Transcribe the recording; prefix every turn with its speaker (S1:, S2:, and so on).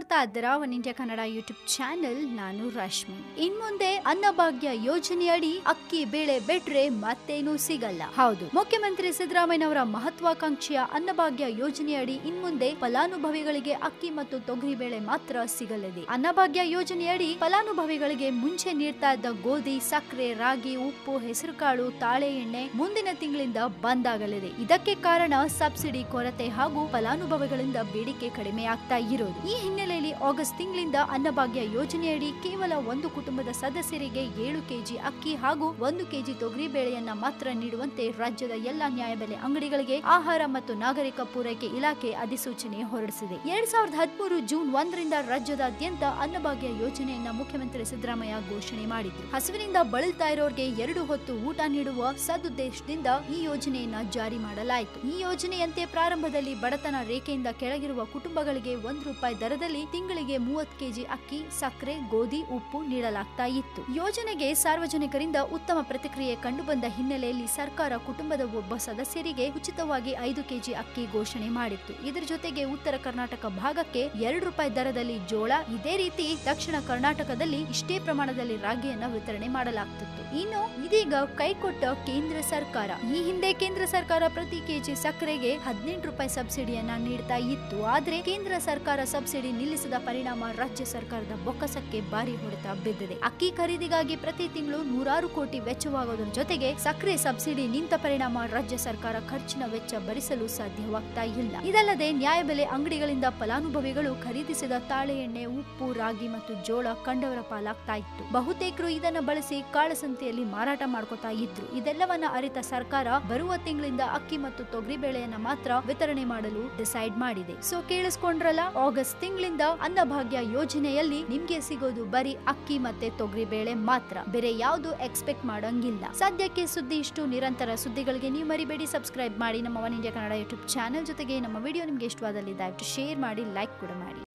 S1: ನೋಡ್ತಾ ಇದ್ದೀರಾ? One India Kannada YouTube channel ನಾನು ರಶ್ಮಿ. ಇನ್ ಮುಂದೆ ಅನ್ನಭಾಗ್ಯ ಯೋಜನೆಯಡಿ ಅಕ್ಕಿ ಬೇಳೆ ಬಿಟ್ರೆ ಮತ್ತೇನು ಸಿಗಲ್ಲ. ಹೌದು. ಮುಖ್ಯಮಂತ್ರಿ ಸಿದ್ದರಾಮಯ್ಯ ಅವರ ಮಹತ್ವಾಕಾಂಕ್ಷೆಯ ಅನ್ನಭಾಗ್ಯ ಯೋಜನೆಯಡಿ ಇನ್ ಮುಂದೆ ಫಲಾನುಭವಿಗಳಿಗೆ ಅಕ್ಕಿ ಮತ್ತು ತೊಗರಿ ಬೇಳೆ ಮಾತ್ರ ಸಿಗಲಿದೆ. ಅನ್ನಭಾಗ್ಯ ಯೋಜನೆಯಡಿ ಫಲಾನುಭವಿಗಳಿಗೆ ಮುಂಚೆ ನೀಡ್ತಾ ಇದ್ದ ಗೋಧಿ ಸಕ್ಕರೆ ರಾಗಿ ಉಪ್ಪು ಹೆಸರುಕಾಳು ತಾಳೆ ಎಣ್ಣೆ ಮುಂದಿನ ತಿಂಗಳಿಂದ ಬಂದ್ ಆಗಲಿದೆ. ಇದಕ್ಕೆ ಕಾರಣ ಸಬ್ಸಿಡಿ ಕೊರತೆ ಹಾಗೂ ಫಲಾನುಭವಿಗಳಿಂದ ಬೇಡಿಕೆ ಕಡಿಮೆ ಆಗ್ತಾ ಇರೋದು. ಈ ಹಿನ್ನೆಲೆಯಲ್ಲಿ ಆಗಸ್ಟ್ ತಿಂಗಳಿಂದ ಅನ್ನಭಾಗ್ಯ ಯೋಜನೆಯಡಿ ಕೇವಲ ಒಂದು ಕುಟುಂಬದ ಸದಸ್ಯರಿಗೆ ಏಳು ಕೆಜಿ ಅಕ್ಕಿ ಹಾಗೂ ಒಂದು ಕೆಜಿ ತೊಗರಿ ಬೇಳೆಯನ್ನ ಮಾತ್ರ ನೀಡುವಂತೆ ರಾಜ್ಯದ ಎಲ್ಲಾ ನ್ಯಾಯಬೆಲೆ ಅಂಗಡಿಗಳಿಗೆ ಆಹಾರ ಮತ್ತು ನಾಗರಿಕ ಪೂರೈಕೆ ಇಲಾಖೆ ಅಧಿಸೂಚನೆ ಹೊರಡಿಸಿದೆ. ಎರಡ್ ಸಾವಿರದ ಹದಿಮೂರು ಜೂನ್ ಒಂದರಿಂದ ರಾಜ್ಯದಾದ್ಯಂತ ಅನ್ನಭಾಗ್ಯ ಯೋಜನೆಯನ್ನ ಮುಖ್ಯಮಂತ್ರಿ ಸಿದ್ದರಾಮಯ್ಯ ಘೋಷಣೆ ಮಾಡಿದ್ರು. ಹಸುವಿನಿಂದ ಬಳಲ್ತಾ ಇರೋರಿಗೆ ಎರಡು ಹೊತ್ತು ಊಟ ನೀಡುವ ಸದುದ್ದೇಶದಿಂದ ಈ ಯೋಜನೆಯನ್ನ ಜಾರಿ ಮಾಡಲಾಯಿತು. ಈ ಯೋಜನೆಯಂತೆ ಪ್ರಾರಂಭದಲ್ಲಿ ಬಡತನ ರೇಖೆಯಿಂದ ಕೆಳಗಿರುವ ಕುಟುಂಬಗಳಿಗೆ ಒಂದು ರೂಪಾಯಿ ದರದಲ್ಲಿ ತಿಂಗಳಿಗೆ ಮೂವತ್ತು ಕೆಜಿ ಅಕ್ಕಿ, ಸಕ್ಕರೆ, ಗೋಧಿ, ಉಪ್ಪು ನೀಡಲಾಗ್ತಾ ಇತ್ತು. ಯೋಜನೆಗೆ ಸಾರ್ವಜನಿಕರಿಂದ ಉತ್ತಮ ಪ್ರತಿಕ್ರಿಯೆ ಕಂಡುಬಂದ ಹಿನ್ನೆಲೆಯಲ್ಲಿ ಸರ್ಕಾರ ಕುಟುಂಬದ ಒಬ್ಬ ಸದಸ್ಯರಿಗೆ ಉಚಿತವಾಗಿ ಐದು ಕೆಜಿ ಅಕ್ಕಿ ಘೋಷಣೆ ಮಾಡಿತ್ತು. ಇದರ ಜೊತೆಗೆ ಉತ್ತರ ಕರ್ನಾಟಕ ಭಾಗಕ್ಕೆ ಎರಡು ರೂಪಾಯಿ ದರದಲ್ಲಿ ಜೋಳ, ಇದೇ ರೀತಿ ದಕ್ಷಿಣ ಕರ್ನಾಟಕದಲ್ಲಿ ಇಷ್ಟೇ ಪ್ರಮಾಣದಲ್ಲಿ ರಾಗಿಯನ್ನ ವಿತರಣೆ ಮಾಡಲಾಗ್ತಿತ್ತು. ಇನ್ನು ಇದೀಗ ಕೈಕೊಟ್ಟ ಕೇಂದ್ರ ಸರ್ಕಾರ, ಈ ಹಿಂದೆ ಕೇಂದ್ರ ಸರ್ಕಾರ ಪ್ರತಿ ಕೆಜಿ ಸಕ್ಕರೆಗೆ ಹದಿನೆಂಟು ರೂಪಾಯಿ ಸಬ್ಸಿಡಿಯನ್ನ ನೀಡ್ತಾ ಇತ್ತು. ಆದ್ರೆ ಕೇಂದ್ರ ಸರ್ಕಾರ ಸಬ್ಸಿಡಿ ನಿಲ್ಲಿಸಿದ ಪರಿಣಾಮ ರಾಜ್ಯ ಸರ್ಕಾರದ ಬೊಕ್ಕಸಕ್ಕೆ ಭಾರಿ ಹೊಡೆತ ಬಿದ್ದಿದೆ. ಅಕ್ಕಿ ಖರೀದಿಗಾಗಿ ಪ್ರತಿ ತಿಂಗಳು ನೂರಾರು ಕೋಟಿ ವೆಚ್ಚವಾಗೋದ್ರ ಜೊತೆಗೆ ಸಕ್ಕರೆ ಸಬ್ಸಿಡಿ ನಿಂತ ಪರಿಣಾಮ ರಾಜ್ಯ ಸರ್ಕಾರ ಖರ್ಚಿನ ವೆಚ್ಚ ಭರಿಸಲು ಸಾಧ್ಯವಾಗ್ತಾ ಇಲ್ಲ. ಇದಲ್ಲದೆ ನ್ಯಾಯಬೆಲೆ ಅಂಗಡಿಗಳಿಂದ ಫಲಾನುಭವಿಗಳು ಖರೀದಿಸಿದ ತಾಳೆ ಎಣ್ಣೆ, ಉಪ್ಪು, ರಾಗಿ ಮತ್ತು ಜೋಳ ಕಂಡವರ ಪಾಲಾಗ್ತಾ ಇತ್ತು. ಬಹುತೇಕರು ಇದನ್ನ ಬಳಸಿ ಕಾಳಸಂತೆಯಲ್ಲಿ ಮಾರಾಟ ಮಾಡ್ಕೋತಾ ಇದ್ರು. ಇದೆಲ್ಲವನ್ನ ಅರಿತ ಸರ್ಕಾರ ಬರುವ ತಿಂಗಳಿಂದ ಅಕ್ಕಿ ಮತ್ತು ತೊಗರಿ ಬೇಳೆಯನ್ನ ಮಾತ್ರ ವಿತರಣೆ ಮಾಡಲು ಡಿಸೈಡ್ ಮಾಡಿದೆ. ಸೊ ಕೇಳಿಸ್ಕೊಂಡ್ರಲ್ಲ ಆಗಸ್ಟ್ ತಿಂಗಳಿಂದ ಅನ್ನಭಾಗ್ಯ ಯೋಜನೆಯಲ್ಲಿ ನಿಮ್ಗೆ ಸಿಗೋದು ಬರೀ ಅಕ್ಕಿ ಮತ್ತೆ ತೊಗರಿ ಬೇಳೆ ಮಾತ್ರ. ಬೇರೆ ಯಾವುದು ಎಕ್ಸ್ಪೆಕ್ಟ್ ಮಾಡಂಗಿಲ್ಲ. ಸದ್ಯಕ್ಕೆ ಸುದ್ದಿ ಇಷ್ಟು. ನಿರಂತರ ಸುದ್ದಿಗಳಿಗೆ ನೀವು ಮರಿಬೇಡಿ. ಸಬ್ಸ್ಕ್ರೈಬ್ ಮಾಡಿ ನಮ್ಮ One India Kannada YouTube channel ಜೊತೆಗೆ ನಮ್ಮ ವಿಡಿಯೋ ನಿಮ್ಗೆ ಇಷ್ಟವಾದಲ್ಲಿ ದಯವಿಟ್ಟು ಶೇರ್ ಮಾಡಿ ಲೈಕ್ ಕೂಡ ಮಾಡಿ.